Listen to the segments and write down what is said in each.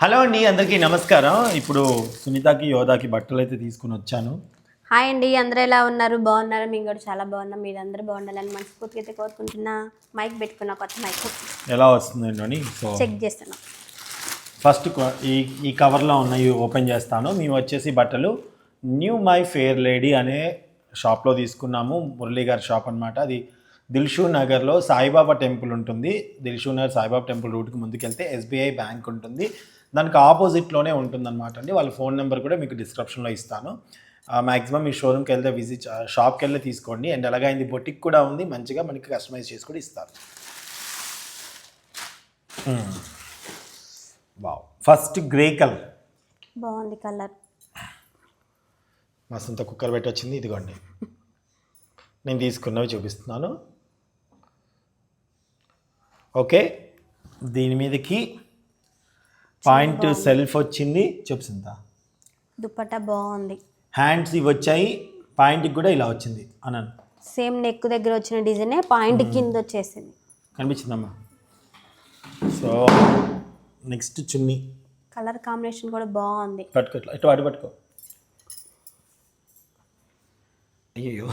Hello అండి అందరికీ నమస్కారం. ఇప్పుడు సునీతకి యోధాకి బట్టలు అయితే తీసుకుని వచ్చాను. హాయ్ అండి అందరూ ఎలా ఉన్నారు? బాగున్నారు? మేము కూడా చాలా బాగున్నాం. మీరు అందరూ బాగుండాలని మనస్ఫూర్తిగా అయితే కోరుకుంటున్నా. మైక్ పెట్టుకున్న కొత్త మైక్. ఎలా వస్తుందండి అని? సో చెక్ చేస్తున్నాం ఫస్ట్ ఈ ఈ కవర్లో ఉన్నవి ఓపెన్ చేస్తాను. మేము వచ్చేసి బట్టలు. న్యూ మై ఫేర్ లేడీ అనే షాప్లో తీసుకున్నాము. మురళీ గారి షాప్ అనమాట అది దిల్షూ నగర్లో సాయిబాబా టెంపుల్ ఉంటుంది. దిల్షూ నగర్ సాయిబాబా టెంపుల్ రూట్కి ముందుకెళ్తే ఎస్బీఐ బ్యాంక్ ఉంటుంది. దానికి ఆపోజిట్లోనే ఉంటుంది అనమాట అండి. వాళ్ళ ఫోన్ నెంబర్ కూడా మీకు డిస్క్రిప్షన్లో ఇస్తాను. మ్యాక్సిమం మీ షోరూమ్కి వెళ్తే విజిట్ షాప్కి వెళ్ళి తీసుకోండి. అండ్ ఎలాగైంది బొటిక్ కూడా ఉంది. మంచిగా మనకి కస్టమైజ్ చేసి కూడా ఇస్తారు. వావ్. First grey colour. బాగుంది కలర్. మా సొంత కుక్కర్ పెట్టి వచ్చింది ఇదిగోండి. నేను తీసుకున్నవి చూపిస్తున్నాను. ఓకే. దీని మీదకి పాయింట్ సెల్ఫ్ వచ్చింది. చెప్తుందా దుప్పట్టా బాగుంది. హ్యాండ్స్ ఇవి వచ్చాయి. పాయింట్కి కూడా ఇలా వచ్చింది. అన్నాను. సేమ్ నెక్ దగ్గర వచ్చిన డిజైనే పాయింట్ కింద వచ్చేసింది. కనిపించిందమ్మా. సో నెక్స్ట్ చున్నీ. కలర్ కాంబినేషన్ కూడా బాగుంది. పట్టుకో ఇట్లా. ఇటు అటు పట్టుకో. అయ్యో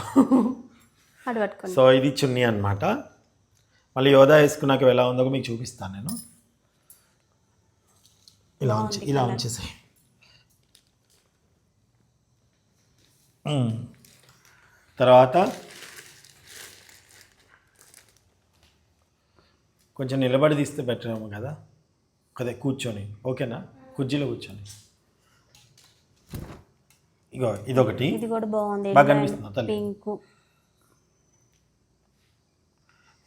అటు పట్టుకోండి. సో ఇది చున్నీ అన్నమాట. మళ్ళీ యోధా వేసుకున్నాక ఎలా ఉందో మీకు చూపిస్తాను నేను. ఇలా ఉంచి ఇలా ఉంచేసాయి. తర్వాత కొంచెం నిలబడి తీస్తే బెటర్ ఏమో కదా. అదే కూర్చొని ఓకేనా? కుర్చీలో కూర్చొని. ఇగో ఇదొకటి. ఇది కూడా బాగుంది బాగా కనిపిస్తుందా? పింక్.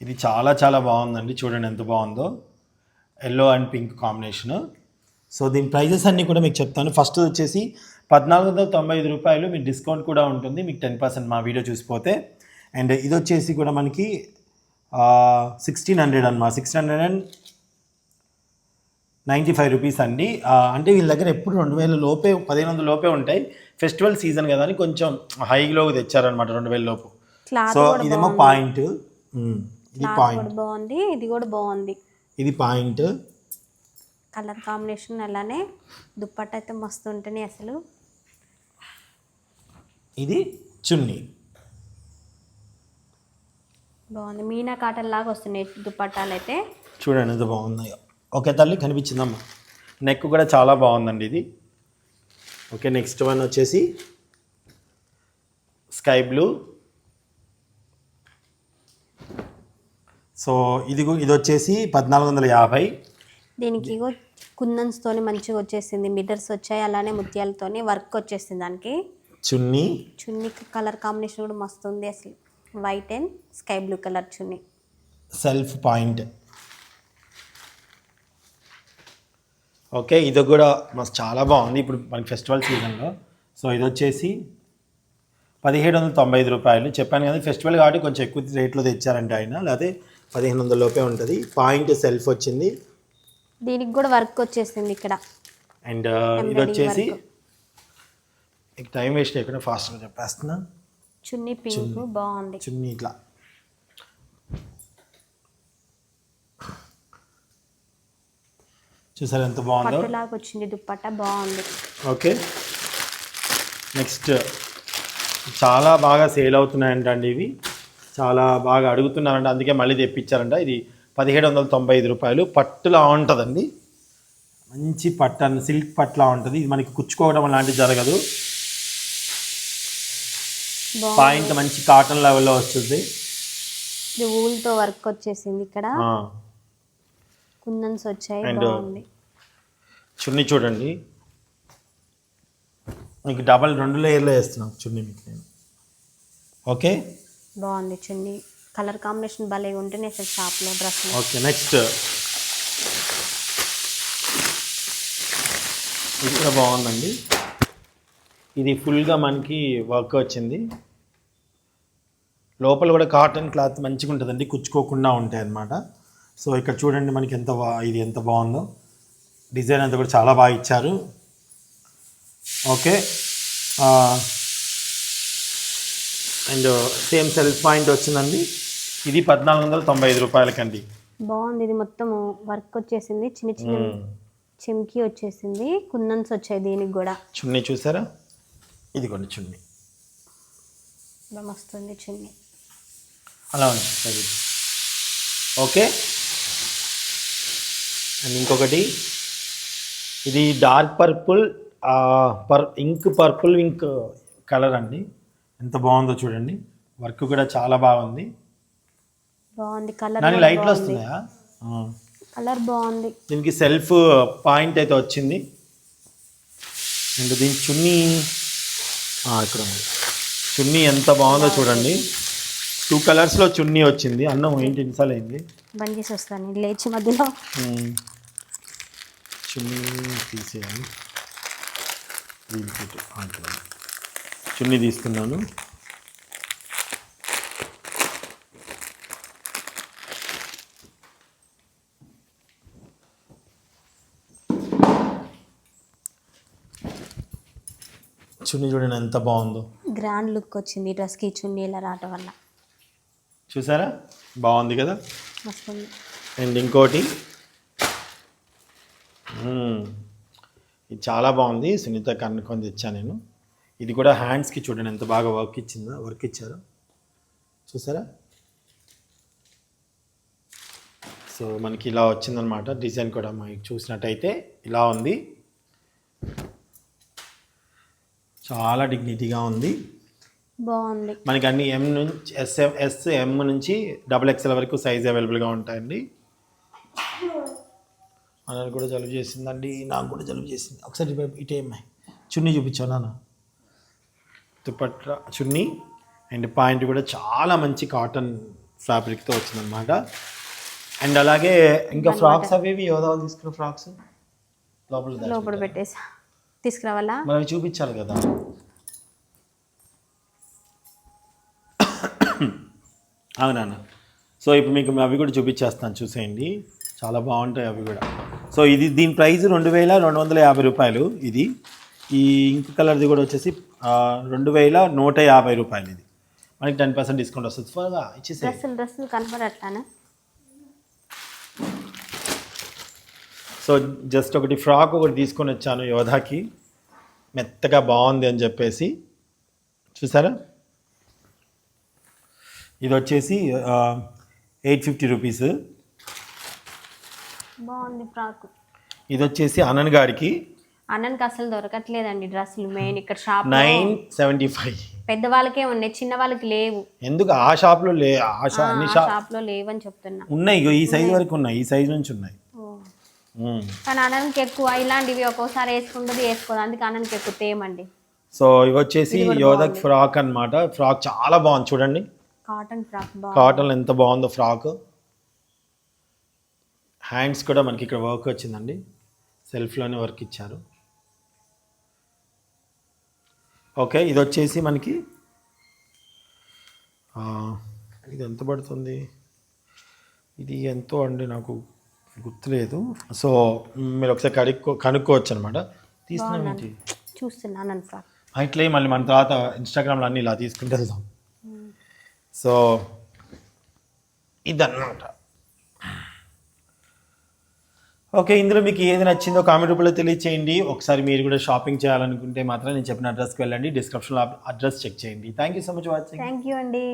ఇది చాలా చాలా బాగుందండి. చూడండి ఎంత బాగుందో. Yellow and pink combination. So దీని ప్రైజెస్ అన్నీ కూడా మీకు చెప్తాను. ఫస్ట్ వచ్చేసి పద్నాలుగు వందల తొంభై ఐదు రూపాయలు మీకు డిస్కౌంట్ కూడా ఉంటుంది. మీకు టెన్ పర్సెంట్ మా వీడియో చూసిపోతే. అండ్ ఇది వచ్చేసి కూడా మనకి సిక్స్టీన్ హండ్రెడ్ అనమాట sixteen hundred and ninety five rupees అండి. అంటే వీళ్ళ దగ్గర ఎప్పుడు రెండు వేల లోపే పదిహేను వందల లోపే ఉంటాయి. ఫెస్టివల్ సీజన్ కదా అని కొంచెం హైలోకి తెచ్చారనమాట రెండు వేల లోపు. సో ఇదేమో పాయింట్. ఇది పాయింట్. బాగుంది. ఇది కూడా బాగుంది. ఇది పాయింట్. కలర్ కాంబినేషన్ అలానే దుప్పట్ట అయితే మస్తు ఉంటుంది అసలు. ఇది చున్నీ. బాగుంది. మీనా కాటన్ లాగా వస్తున్నాయి దుప్పట్టాలు అయితే. చూడండి ఎంత బాగున్నాయో. ఓకే తల్లి కనిపించిందమ్మా. నెక్ కూడా చాలా బాగుందండి ఇది. ఓకే నెక్స్ట్ వన్ వచ్చేసి స్కై బ్లూ. సో ఇది ఇది వచ్చేసి పద్నాలుగు వందల యాభై. దీనికి ఇగో కుందన్స్ తోని మంచిగా వచ్చేసింది. మిడర్స్ వచ్చాయి అలానే ముత్యాలతోని వర్క్ వచ్చేసింది దానికి. చున్నీ? చున్నీ కలర్ కాంబినేషన్ కూడా మస్తు ఉంది అసలు. White and sky blue colour chunni. Self point okay ఇది కూడా మస్తు చాలా బాగుంది. ఇప్పుడు మనకి ఫెస్టివల్ సీజన్లో సో ఇది వచ్చేసి పదిహేడు వందల తొంభై ఐదు రూపాయలు. చెప్పాను కదా ఫెస్టివల్ కాబట్టి కొంచెం ఎక్కువ రేట్లో తెచ్చారంటే ఆయన. లేకపోతే పదిహేను వందల లోపే ఉంటుంది. పాయింట్ సెల్ఫ్ వచ్చింది. దీనికి కూడా వర్క్ వచ్చేసింది ఇక్కడ. అండ్ ఇది వచ్చేసి టైం వేస్ట్ చేయకుండా ఫాస్ట్గా చెప్పేస్తున్నా. చున్నీ పింక్ బాగుంది. చున్నీ ఇట్లా. చూసారు ఎంత బాగుందో? పట్టులాగా వచ్చింది దుప్పట్ట బాగుంది. ఓకే. నెక్స్ట్ చాలా బాగా సేల్ అవుతున్నాయంట అండి ఇవి. చాలా బాగా అడుగుతున్నారంట అందుకే మళ్ళీ తెప్పించారంట. ఇది పదిహేడు వందల తొంభై ఐదు రూపాయలు పట్టులా ఉంటుందండి. మంచి పట్టు అన్న సిల్క్ పట్టులా ఉంటుంది. ఇది మనకి కుచ్చుకోవడం అలాంటివి జరగదు. బాగుంది. పాయింట్ మంచి కాటన్ లెవెల్లో వస్తుంది. ఇది ఊల్తో వర్క్ వచ్చేసింది ఇక్కడ. ఆ, కుందన్స్ వచ్చాయి. బాగుంది. చున్నీ చూడండి. మీకు డబల్ రెండు లేయర్లో వేస్తున్నాం చున్నీ మీకు నేను. ఓకే? బాగుంది చున్నీ. కలర్ కాంబినేషన్ భలే ఉంటుంది అసలు షాప్లో డ్రెస్ ఓకే నెక్స్ట్ ఇది కూడా బాగుందండి. ఇది ఫుల్గా మనకి వర్క్ వచ్చింది. లోపల కూడా కాటన్ క్లాత్ మంచిగా ఉంటుందండి కుచ్చుకోకుండా ఉంటాయి అన్నమాట. సో ఇక్కడ చూడండి మనకి ఎంత బా- ఇది ఎంత బాగుందో. డిజైన్ అంతా కూడా చాలా బాగా ఇచ్చారు. Okay. And same self point వచ్చిందండి. ఇది పద్నాలుగు వందల తొంభై ఐదు రూపాయలకండి. బాగుంది ఇది మొత్తం వర్క్ వచ్చేసింది చిన్న చిన్న చిమ్కి వచ్చేసింది కుందన్స్ వచ్చాయి దీనికి కూడా. చున్నీ చూసారా? ఇది కొన్ని చున్నీ వస్తుంది చున్నీ. అలా ఉంది సరే. ఓకే. అండ్ ఇంకొకటి ఇది డార్క్ పర్పుల్ పర్ ఇంక్ పర్పుల్ ఇంక్ కలర్ అండి. ఎంత బాగుందో చూడండి. వర్క్ కూడా చాలా బాగుంది. బాగుంది. కలర్ దాని లైట్లు వస్తున్నాయా? ఆ. కలర్ బాగుంది. దీనికి సెల్ఫ్ పాయింట్ అయితే వచ్చింది. అండ్ దీని చున్నీ ఇక్కడ ఉంది. చున్నీ ఎంత బాగుందో చూడండి. టూ కలర్స్లో చున్నీ వచ్చింది. అన్నం ఏంటి ఇన్సాల్ అయింది? బంద్ చేసి వస్తాను. లేచి మధ్యలో. మ్మ్. చున్నీ తీసేయాలి. చున్నీ తీస్తున్నాను చున్నీ చూడండి ఎంత బాగుందో. గ్రాండ్ లుక్ వచ్చింది ఈ డ్రెస్కి చున్నీ ఇలా రావటం వల్ల. చూసారా? బాగుంది కదా? వస్తుంది అండ్ ఇంకోటి. ఇది చాలా బాగుంది సునీత కన్నుకొని తెచ్చాను నేను. ఇది కూడా హ్యాండ్స్కి చూడండి ఎంత బాగా వర్క్ ఇచ్చిందో వర్క్ ఇచ్చారు. చూసారా? సో మనకి ఇలా వచ్చిందనమాట డిజైన్ కూడా మనకి చూసినట్టయితే ఇలా ఉంది. చాలా డిగ్నిటీగా ఉంది. బాగుంది. మనకి అన్ని ఎం నుంచి ఎస్ ఎస్ ఎం నుంచి డబుల్ ఎక్స్ఎల్ వరకు సైజ్ అవైలబుల్గా ఉంటాయండి. అన్నది కూడా జలుబు చేసిందండి నాకు కూడా జలుబు చేసింది. ఒకసారి ఇటు- ఇటే అమ్మాయి చున్నీ చూపించావు నాన్న. దుపట్ట చున్నీ అండ్ పాయింట్ కూడా చాలా మంచి కాటన్ ఫ్యాబ్రిక్తో వచ్చిందనమాట అండ్ అలాగే ఇంకా ఫ్రాక్స్ అవి యోధా తీసుకున్న ఫ్రాక్స్? లోపల పెట్టేసా. తీసుకురావాలా? అవి చూపించాలి కదా. అవునన్న సో ఇప్పుడు మీకు అవి కూడా చూపించేస్తాను చూసేయండి. చాలా బాగుంటాయి అవి కూడా. సో ఇది దీని ప్రైస్ రెండు వేల రెండు వందల యాభై రూపాయలు ఇది. ఈ ఇంక్ కలర్ది కూడా వచ్చేసి రెండు వేల నూట యాభై రూపాయలు ఇది. మనకి టెన్ పర్సెంట్ డిస్కౌంట్ వస్తుంది. త్వరగా ఇచ్చేసే డ్రెస్సులు డ్రెస్సులు కనపడట్లానా సో జస్ట్ ఒకటి ఫ్రాక్ ఒకటి తీసుకొని వచ్చాను యోధాకి. మెత్తగా బాగుంది అని చెప్పేసి. చూసారా? ఇది వచ్చేసి ఎయిట్ ఫిఫ్టీ రూపీస్. బాగుంది ఫ్రాక్. ఇది వచ్చేసి అనంత్ గారికి. అన్ననికి అసలు దొరకట్లేదండి డ్రెస్సులు మెయిన్ ఇక్కడ షాప్ నైన్ సెవెంటీ ఫైవ్. పెద్దవాళ్ళకే ఉన్నాయి చిన్న వాళ్ళకి లేవు. ఎందుకు? ఆ షాప్లో లే ఆ అన్ని షాప్ షాప్లో లేవని చెప్తున్నా. ఉన్నాయి ఈ సైజ్ వరకు ఉన్నాయి ఈ సైజ్ నుంచి ఉన్నాయి. కానీ అన్ననికి ఎక్కువ ఇలాంటివి ఒక్కోసారి వేసుకుంటుంది వేసుకోదు. అందుకే అన్ననికి ఎక్కువ తేమండి సో ఇవి వచ్చేసి యోధక్ ఫ్రాక్ అన్నమాట. ఫ్రాక్ చాలా బాగుంది చూడండి. కాటన్ ఫ్రాక్ కాటన్ ఎంత బాగుందో ఫ్రాక్. హ్యాండ్స్ కూడా మనకి ఇక్కడ వర్క్ వచ్చిందండి. సెల్ఫ్లోనే వర్క్ ఇచ్చారు. ఓకే ఇది వచ్చేసి మనకి ఇది ఎంత పడుతుంది? ఇది ఎంతో అండి నాకు. గుర్తులేదు. సో మీరు ఒకసారి కడుక్కో కనుక్కోవచ్చు అనమాట తీసుకున్నాం ఏంటి? చూస్తున్నా అన్నన్ ఫ్రాక్ ఇట్లే మళ్ళీ మన తర్వాత ఇన్స్టాగ్రామ్లో అన్నీ ఇలా తీసుకుంటూ వెళ్దాం సో ఇదన్నమాట. ఓకే ఇందులో మీకు ఏది నచ్చిందో కామెంట్ రూపంలో తెలియచేయండి. ఒకసారి మీరు కూడా షాపింగ్ చేయాలనుకుంటే మాత్రం నేను చెప్పిన అడ్రస్కి వెళ్ళండి. డిస్క్రిప్షన్లో అడ్రస్ చెక్ చేయండి. Thank you so much watching thank you అండి.